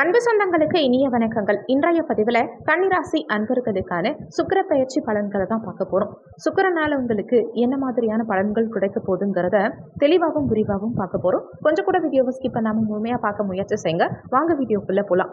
அன்பு சொந்தங்களுக்கு இனிய வணக்கங்கள். இன்றைய பதிவில் கன்னிராசி அன்பர்களுக்கான சுக்கிர பயிற்சி பலன்களை தான் பார்க்க போகிறோம் சுக்கரனால் உங்களுக்கு என்ன மாதிரியான பலன்கள் கிடைக்க போகுதுங்கிறத தெளிவாகவும் விரிவாகவும் பார்க்க போகிறோம் கொஞ்சம் கூட வீடியோவை ஸ்கிப் பண்ணாமல் முழுமையாக பார்க்க முயற்சி செய்யுங்க. வாங்க வீடியோக்குள்ளே போகலாம்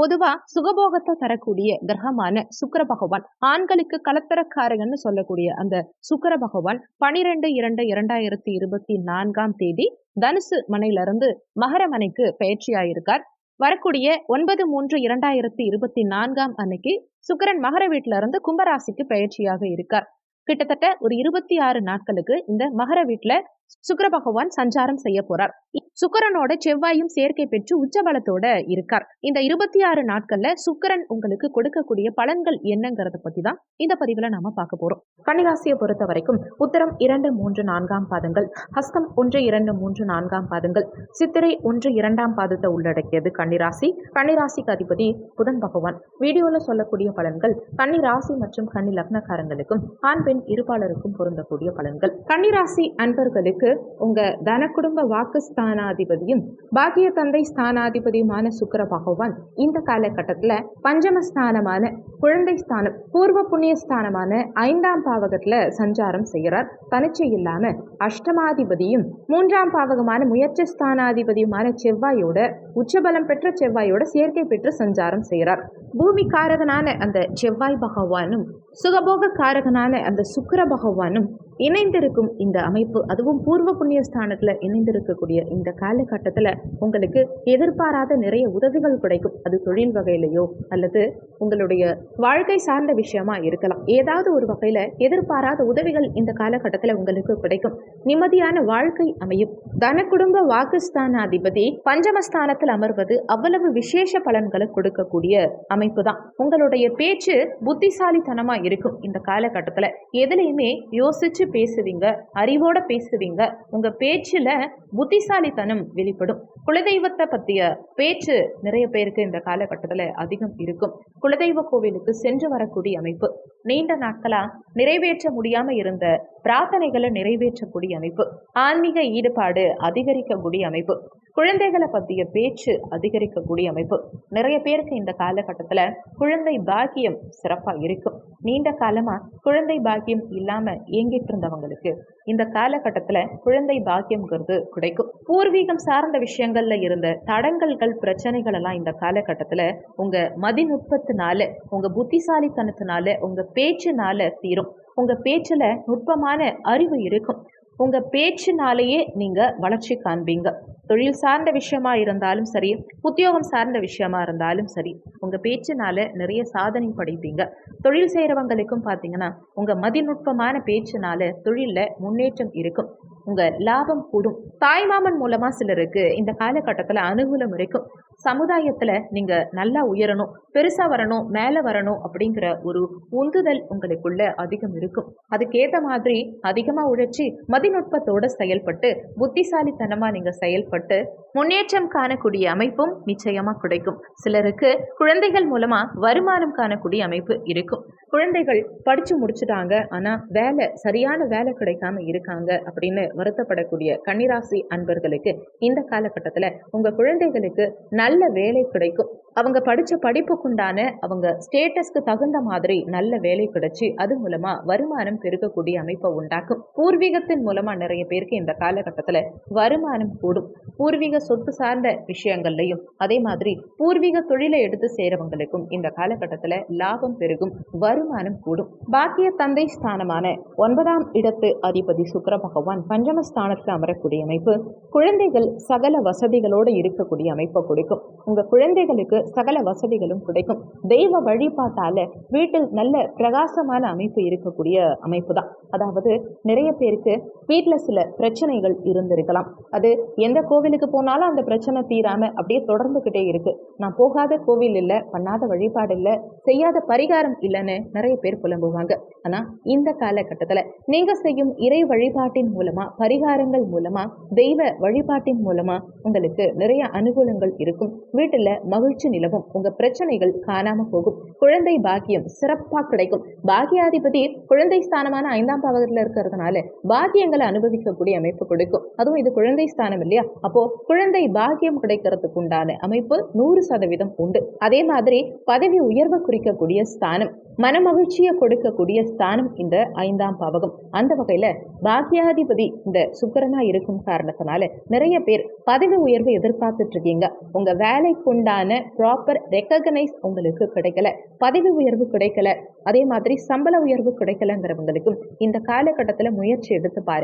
பொதுவா சுகபோகத்தை தரக்கூடிய கிரகமான சுக்கர பகவான் ஆண்களுக்கு கலத்தரக்காரகன்னு சொல்லக்கூடிய அந்த சுக்கர பகவான் பனிரெண்டு இரண்டு இரண்டாயிரத்தி இருபத்தி நான்காம் தேதி தனுசு மனையிலிருந்து மகர மனைக்கு பயிற்சியாயிருக்கார். வரக்கூடிய ஒன்பது மூன்று இரண்டாயிரத்தி இருபத்தி நான்காம் அன்னைக்கு சுக்கரன் மகர வீட்டில இருந்து கும்பராசிக்கு பயிற்சியாக இருக்கார். கிட்டத்தட்ட ஒரு இருபத்தி ஆறு நாட்களுக்கு இந்த மகர வீட்டுல சுக்கிர பகவான் சஞ்சாரம் செய்ய போறார். சுக்கரனோட செவ்வாயும் சேர்க்கை பெற்று உச்சபலத்தோட இருக்கார். இந்த இருபத்தி ஆறு நாட்கள்ல சுக்கரன் உங்களுக்கு கொடுக்கக்கூடிய பலன்கள் என்னங்கிறத பத்தி தான் இந்த பதிவுல நாம பார்க்க போறோம். கன்னிராசியை பொறுத்த வரைக்கும் உத்தரம் இரண்டு மூன்று நான்காம் பாதங்கள் ஹஸ்தம் ஒன்று இரண்டு மூன்று நான்காம் பாதங்கள் சித்திரை ஒன்று இரண்டாம் பாதத்தை உள்ளடக்கியது கன்னிராசி. கன்னிராசிக்கு அதிபதி புதன் பகவான். வீடியோல சொல்லக்கூடிய பலன்கள் கன்னிராசி மற்றும் கன்னி லக்னக்காரங்களுக்கும் ஆண் பெண் இருபாலருக்கும் பொருந்தக்கூடிய பலன்கள். கன்னிராசி அன்பர்களுக்கு உங்க தன குடும்ப வாக்கு ஸ்தானாதிபதியும் பாக்கிய தந்தை ஸ்தானாதிபதியுமான சுக்கிர பகவான் இந்த காலகட்டத்தில் பஞ்சம ஸ்தானமான குழந்தை ஸ்தானம் பூர்வ புண்ணிய ஸ்தானமான ஐந்தாம் பாவகத்தில் சஞ்சாரம் செய்கிறார். தனிச்சை இல்லாம அஷ்டமாதிபதியும் மூன்றாம் பாவகமான முயற்சி ஸ்தானாதிபதியுமான செவ்வாயோட உச்சபலம் பெற்ற செவ்வாயோட சேர்க்கை பெற்று சஞ்சாரம் செய்கிறார். பூமி காரகனான அந்த செவ்வாய் பகவானும் சுகபோக காரகனான அந்த சுக்கர பகவானும் இணைந்திருக்கும் இந்த அமைப்பு அதுவும் பூர்வ புண்ணிய ஸ்தானத்தில் இணைந்திருக்கக்கூடிய இந்த காலகட்டத்தில் உங்களுக்கு எதிர்பாராத நிறைய உதவிகள் கிடைக்கும். அது தொழில் வகையிலையோ அல்லது உங்களுடைய வாழ்க்கை சார்ந்த விஷயமா இருக்கலாம். ஏதாவது ஒரு வகையில் எதிர்பாராத உதவிகள் இந்த காலகட்டத்தில் உங்களுக்கு கிடைக்கும். நிம்மதியான வாழ்க்கை அமையும். தன குடும்ப வாக்குஸ்தானாதிபதி பஞ்சமஸ்தானத்தில் அமர்வது அவ்வளவு விசேஷ பலன்களை கொடுக்கக்கூடிய அமைப்பு தான் உங்களுடைய பேச்சு புத்திசாலித்தனமாக இருக்கும் இந்த காலகட்டத்தில். எதுலையுமே யோசிச்சு பேசுவீங்க அறிவோட பேசுவீங்க உங்க பேச்சுல புத்திசாலித்தனம் வெளிப்படும். குலதெய்வத்தை பத்திய பேச்சு நிறைய பேருக்கு இந்த காலகட்டத்தில் அதிகம் இருக்கும். குலதெய்வ கோவிலுக்கு சென்று வரக்கூடிய அமைப்பு நீண்ட நாட்களா நிறைவேற்ற முடியாம இருந்த பிரார்த்தனைகளை நிறைவேற்றக்கூடிய அமைப்பு ஆன்மீக ஈடுபாடு அதிகரிக்கக்கூடிய அமைப்பு. குழந்தைகளை பற்றிய பேச்சு அதிகரிக்கக்கூடிய அமைப்பு. நிறைய பேருக்கு இந்த காலகட்டத்தில் குழந்தை பாக்கியம் சிறப்பாக இருக்கும். நீண்ட காலமாக குழந்தை பாக்கியம் இல்லாமல் இயங்கிட்டு இருந்தவங்களுக்கு இந்த காலகட்டத்தில் குழந்தை பாக்கியம்ங்கிறது கிடைக்கும். பூர்வீகம் சார்ந்த விஷயங்கள்ல இருந்த தடங்கல்கள் பிரச்சனைகள் எல்லாம் இந்த காலகட்டத்தில் உங்கள் மதிநுட்பத்தினால உங்கள் புத்திசாலித்தனத்தினால உங்கள் பேச்சினால தீரும். உங்கள் பேச்சில் நுட்பமான அறிவு இருக்கும். உங்கள் பேச்சினாலேயே நீங்கள் வளர்ச்சி காண்பீங்க. தொழில் சார்ந்த விஷயமா இருந்தாலும் சரி உத்தியோகம் சார்ந்த விஷயமா இருந்தாலும் சரி உங்கள் பேச்சினால நிறைய சாதனை படைப்பீங்க. தொழில் செய்கிறவங்களுக்கும் பார்த்தீங்கன்னா உங்கள் மதிநுட்பமான பேச்சினால தொழிலில் முன்னேற்றம் இருக்கும். உங்கள் லாபம் கூடும். தாய்மாமன் மூலமாக சிலருக்கு இந்த காலகட்டத்தில் அனுகூலம் இருக்கும். சமுதாயத்தில் நீங்கள் நல்லா உயரணும் பெருசாக வரணும் மேலே வரணும் அப்படிங்கிற ஒரு உந்துதல் உங்களுக்குள்ள அதிகம் இருக்கும். அதுக்கேற்ற மாதிரி அதிகமாக உழைச்சி மதி மதிநுட்பத்தோடு செயல்பட்டு புத்திசாலித்தனமாக நீங்கள் செயல்பட்டு முன்னேற்றம் காணக்கூடிய அமைப்பும் நிச்சயமாக கிடைக்கும். சிலருக்கு குழந்தைகள் மூலமாக வருமானம் காணக்கூடிய அமைப்பு இருக்கும். குழந்தைகள் படித்து முடிச்சுட்டாங்க ஆனால் வேலை சரியான வேலை கிடைக்காம இருக்காங்க அப்படின்னு வருத்தப்படக்கூடிய கன்னிராசி அன்பர்களுக்கு இந்த காலகட்டத்தில் உங்கள் குழந்தைகளுக்கு நல்ல வேலை கிடைக்கும். அவங்க படித்த படிப்புக்குண்டான அவங்க ஸ்டேட்டஸ்க்கு தகுந்த மாதிரி நல்ல வேலை கிடைச்சி அது மூலமாக வருமானம் பெருக்கக்கூடிய அமைப்பை உண்டாக்கும். பூர்வீகத்தின் மூலமாக நிறைய பேருக்கு இந்த காலகட்டத்தில் வருமானம் கூடும். பூர்வீக சொத்து சார்ந்த விஷயங்கள்லையும் அதே மாதிரி பூர்வீக தொழிலை எடுத்து செய்கிறவங்களுக்கும் இந்த காலகட்டத்தில் லாபம் பெருகும் வருமானம் கூடும். பாக்கிய தந்தை ஸ்தானமான ஒன்பதாம் இடத்து அதிபதி சுக்கர பகவான் பஞ்சமஸ்தானத்தில் அமரக்கூடிய அமைப்பு குழந்தைகள் சகல வசதிகளோடு இருக்கக்கூடிய அமைப்பை கொடுக்கும். உங்கள் குழந்தைகளுக்கு சகல வசதிகளும் கிடைக்கும். தெய்வ வழிபாட்டால் வீட்டில் நல்ல பிரகாசமான அமைப்பு இருக்கக்கூடிய அமைப்பு தான் அதாவது நிறைய பேருக்கு வீட்டில் சில பிரச்சனைகள் இருந்திருக்கலாம். அது எந்த கோவிலுக்கு போனாலும் அந்த பிரச்சனை தீராம அப்படியே தொடர்ந்துகிட்டே இருக்கு. நான் போகாத கோவில் இல்லை பண்ணாத வழிபாடு இல்லை செய்யாத பரிகாரம் இல்லைன்னு நிறைய பேர் புலம்புவாங்க. ஆனால் இந்த காலகட்டத்தில் நீங்க செய்யும் இறை வழிபாட்டின் மூலமா பரிகாரங்கள் மூலமா தெய்வ வழிபாட்டின் மூலமா உங்களுக்கு நிறைய அனுகூலங்கள் இருக்கும். வீட்டுல மகிழ்ச்சி நிலவும். உங்க பிரச்சனைகள் காணாம போகும். குழந்தை பாக்கியம் சிறப்பா கிடைக்கும். பாக்கியாதிபதி குழந்தை ஸ்தானமான ஐந்தாம் பாவத்தில் இருக்கிறதுனால பாக்கியங்கள் அனுபவிக்கக்கூடிய அமைப்பு கொடுக்கும். அதுவும் இது குழந்தை ஸ்தானம் இல்லையா? அப்போ குழந்தை பாக்கியம் கிடைக்கிறதுக்கு உண்டான அமைப்பு நூறு சதவீதம் உண்டு. அதே மாதிரி பதவி உயர்வை குறிக்கக்கூடிய ஸ்தானம் மனமகிழ்ச்சியை கொடுக்கக்கூடிய ஸ்தானம் இந்த ஐந்தாம் பாவகம். அந்த வகையில பாக்கியாதிபதி இந்த சுக்கரனா இருக்கும் காரணத்தினால நிறைய பேர் பதவி உயர்வு எதிர்பார்த்துட்டு இருக்கீங்க. உங்க வேலைக்குண்டான ப்ராப்பர் ரெக்கக்னைஸ் உங்களுக்கு கிடைக்கல. பதவி உயர்வு கிடைக்கல. அதே மாதிரி சம்பள உயர்வு கிடைக்கலங்கிறவங்களுக்கும் இந்த காலகட்டத்தில் முயற்சி எடுத்து பாருங்க.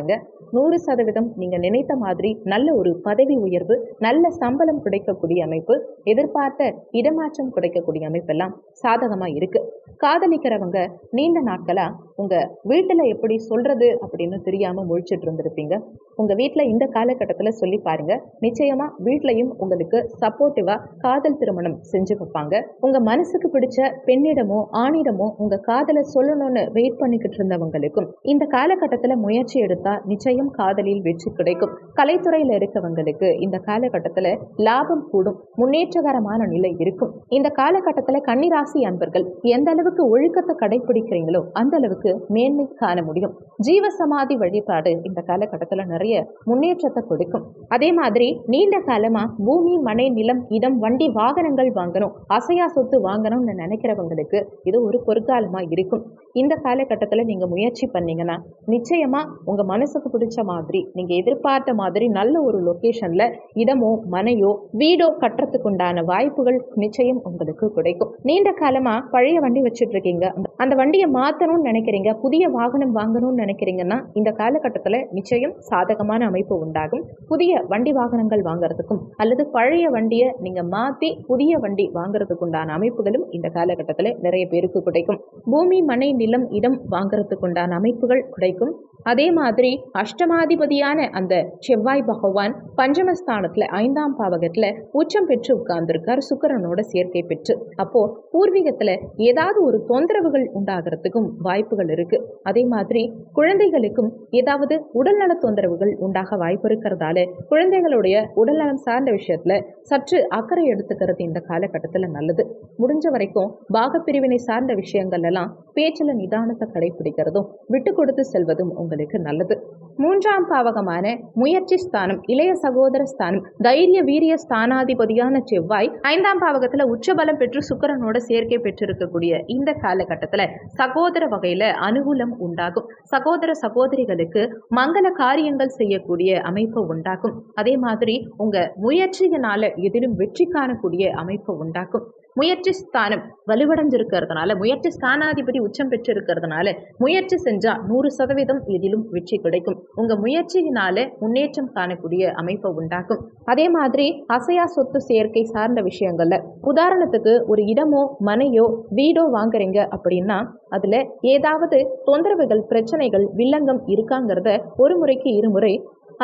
நூறு சதவீதம் நீங்க நினைத்த மாதிரி நல்ல ஒரு பதவி உயர்வு நல்ல சம்பளம் கிடைக்கக்கூடிய அமைப்பு எதிர்பார்த்த இடமாற்றம் கிடைக்கக்கூடிய அமைப்பெல்லாம் சாதகமா இருக்கு. காதலிக்கிறவங்க நீண்ட நாட்களா உங்க வீட்டுல எப்படி சொல்றது அப்படின்னு தெரியாம முழிச்சிட்டு இருந்திருப்பீங்க. உங்க வீட்டுல இந்த காலகட்டத்துல சொல்லி பாருங்க. நிச்சயமா வீட்லயும் உங்களுக்கு சப்போர்ட்டிவா காதல் திருமணம் செஞ்சு வைப்பாங்க. உங்க மனசுக்கு பிடிச்ச பெண்ணிடமோ ஆணிடமோ உங்க காதலை சொல்லணும்னு வெயிட் பண்ணிக்கிட்டு இருந்தவங்களுக்கும் இந்த காலகட்டத்துல முயற்சி எடுத்து நிச்சயம் காதலில் வெற்றி கிடைக்கும். கலைத்துறையில் இருக்கவங்களுக்கு இந்த காலகட்டத்தில் லாபம் கூடும். முன்னேற்றகரமான நிலை இருக்கும். இந்த காலகட்டத்தில் கன்னிராசி அன்பர்கள் எந்த அளவுக்கு ஒழுக்கத்தை கடைபிடிக்கிறீங்களோ அந்த அளவுக்கு மேன்மை காண முடியும். ஜீவசமாதி வழிபாடு இந்த காலகட்டத்தில் நிறைய முன்னேற்றத்தை கொடுக்கும். அதே மாதிரி நீண்ட காலமா பூமி மனை நிலம் இடம் வண்டி வாகனங்கள் வாங்கணும் அசையா சொத்து வாங்கணும்னு நினைக்கிறவங்களுக்கு இது ஒரு பொற்காலமா இருக்கும். இந்த காலகட்டத்தில் நீங்க முயற்சி பண்ணீங்கன்னா நிச்சயமா உங்க மனசுக்கு பிடிச்ச மாதிரி நீங்க எதிர்பார்த்த மாதிரி நல்ல ஒரு லொகேஷன்ல இடமோ மனையோ வீடோ கட்டுறதுக்கு உண்டான வாய்ப்புகள் நிச்சயம் உங்களுக்கு கிடைக்கும். நீண்ட காலமா பழைய வண்டி வச்சுட்டு இருக்கீங்க அந்த வண்டியை மாற்றணும்னு நினைக்கிறீங்க புதிய வாகனம் வாங்கணும்னு நினைக்கிறீங்கன்னா இந்த காலகட்டத்துல நிச்சயம் சாதகமான அமைப்பு உண்டாகும். புதிய வண்டி வாகனங்கள் வாங்குறதுக்கும் அல்லது பழைய வண்டியை நீங்க மாத்தி புதிய வண்டி வாங்குறதுக்கு உண்டான அமைப்புகளும் இந்த காலகட்டத்துல நிறைய பேருக்கு கிடைக்கும். பூமி மனை நிலம் இடம் வாங்குறதுக்கு உண்டான அமைப்புகள் கிடைக்கும். அதே மாதிரி அஷ்டமாதிபதியான அந்த செவ்வாய் பகவான் பஞ்சமஸ்தானத்துல ஐந்தாம் பாவகத்துல உச்சம் பெற்று உட்கார்ந்துருக்கார் சுக்கரனோட சேர்க்கை பெற்று. அப்போ பூர்வீகத்துல ஏதாவது ஒரு தொந்தரவுகள் உண்டாகிறதுக்கும் வாய்ப்புகள் இருக்கு. அதே மாதிரி குழந்தைகளுக்கும் ஏதாவது உடல்நல தொந்தரவுகள் உண்டாக வாய்ப்பு இருக்கிறதால குழந்தைகளுடைய உடல்நலம் சார்ந்த விஷயத்துல சற்று அக்கறை எடுத்துக்கிறது இந்த காலகட்டத்தில் நல்லது. முடிஞ்ச வரைக்கும் பாகப்பிரிவினை சார்ந்த விஷயங்கள் எல்லாம் பேச்சில் நிதானத்தை கடைபிடிக்கிறதும் விட்டு கொடுத்து செல்வதும் உங்களுக்கு நல்லது. மூன்றாம் பாவகமான முயற்சி ஸ்தானம் இளைய சகோதர ஸ்தானம் தைரிய வீரிய ஸ்தானாதிபதியான செவ்வாய் ஐந்தாம் பாவகத்துல உச்சபலம் பெற்று சுக்கரனோட சேர்க்கை பெற்றிருக்கக்கூடிய இந்த காலகட்டத்துல சகோதர வகையில அனுகூலம் உண்டாகும். சகோதர சகோதரிகளுக்கு மங்கள காரியங்கள் செய்யக்கூடிய அமைப்பு உண்டாகும். அதே மாதிரி உங்க முயற்சியினால எதிலும் வெற்றி காணக்கூடிய அமைப்பு உண்டாக்கும் முயற்சி ஸ்தானம் வலுவடைஞ்சிருக்கிறதுனால முயற்சி ஸ்தானாதிபதி உச்சம் பெற்று இருக்கிறதுனால முயற்சி செஞ்சால் நூறு சதவீதம் எதிலும் வெற்றி கிடைக்கும். உங்கள் முயற்சியினால முன்னேற்றம் காணக்கூடிய அமைப்பை உண்டாக்கும். அதே மாதிரி அசையா சொத்து சேர்க்கை சார்ந்த விஷயங்கள்ல உதாரணத்துக்கு ஒரு இடமோ மனையோ வீடோ வாங்குறீங்க அப்படின்னா அதில் ஏதாவது தொந்தரவுகள் பிரச்சனைகள் வில்லங்கம் இருக்காங்கிறத ஒரு முறைக்கு இருமுறை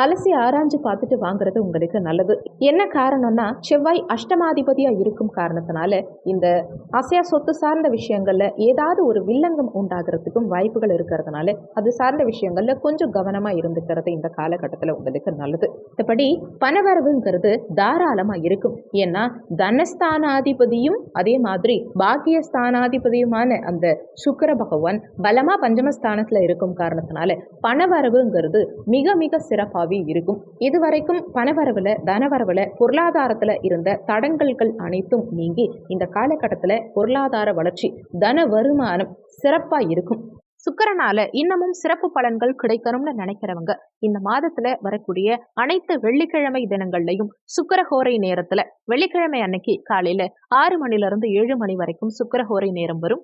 அலசி ஆராய்ஞ்சு பார்த்துட்டு வாங்குறது உங்களுக்கு நல்லது. என்ன காரணம்னா செவ்வாய் அஷ்டமாதிபதியாக இருக்கும் காரணத்தினால இந்த அசையா சொத்து சார்ந்த விஷயங்களில் ஏதாவது ஒரு வில்லங்கம் உண்டாகிறதுக்கும் வாய்ப்புகள் இருக்கிறதுனால அது சார்ந்த விஷயங்களில் கொஞ்சம் கவனமாக இருந்துக்கிறது இந்த காலகட்டத்தில் உங்களுக்கு நல்லது. மற்றபடி பணவரவுங்கிறது தாராளமாக இருக்கும். ஏன்னா தனஸ்தானாதிபதியும் அதே மாதிரி பாக்கியஸ்தானாதிபதியுமான அந்த சுக்கர பகவான் பலமாக பஞ்சமஸ்தானத்தில் இருக்கும் காரணத்தினால பணவரவுங்கிறது மிக மிக சிறப்பாக சிறப்பாகவே இருக்கும். இதுவரைக்கும் பணவரவுல தனவரவுல பொருளாதாரத்துல இருந்த தடங்கல்கள் அனைத்தும் நீங்கி இந்த காலகட்டத்துல பொருளாதார வளர்ச்சி தன வருமானம் சிறப்பா இருக்கும். சுக்கரனால இன்னமும் சிறப்பு பலன்கள் கிடைக்கணும்னு நினைக்கிறவங்க இந்த மாதத்துல வரக்கூடிய அனைத்து வெள்ளிக்கிழமை தினங்கள்லையும் சுக்கரஹோரை நேரத்துல வெள்ளிக்கிழமை அன்னைக்கு காலையில ஆறு மணில இருந்து ஏழு மணி வரைக்கும் சுக்கரஹோரை நேரம் வரும்.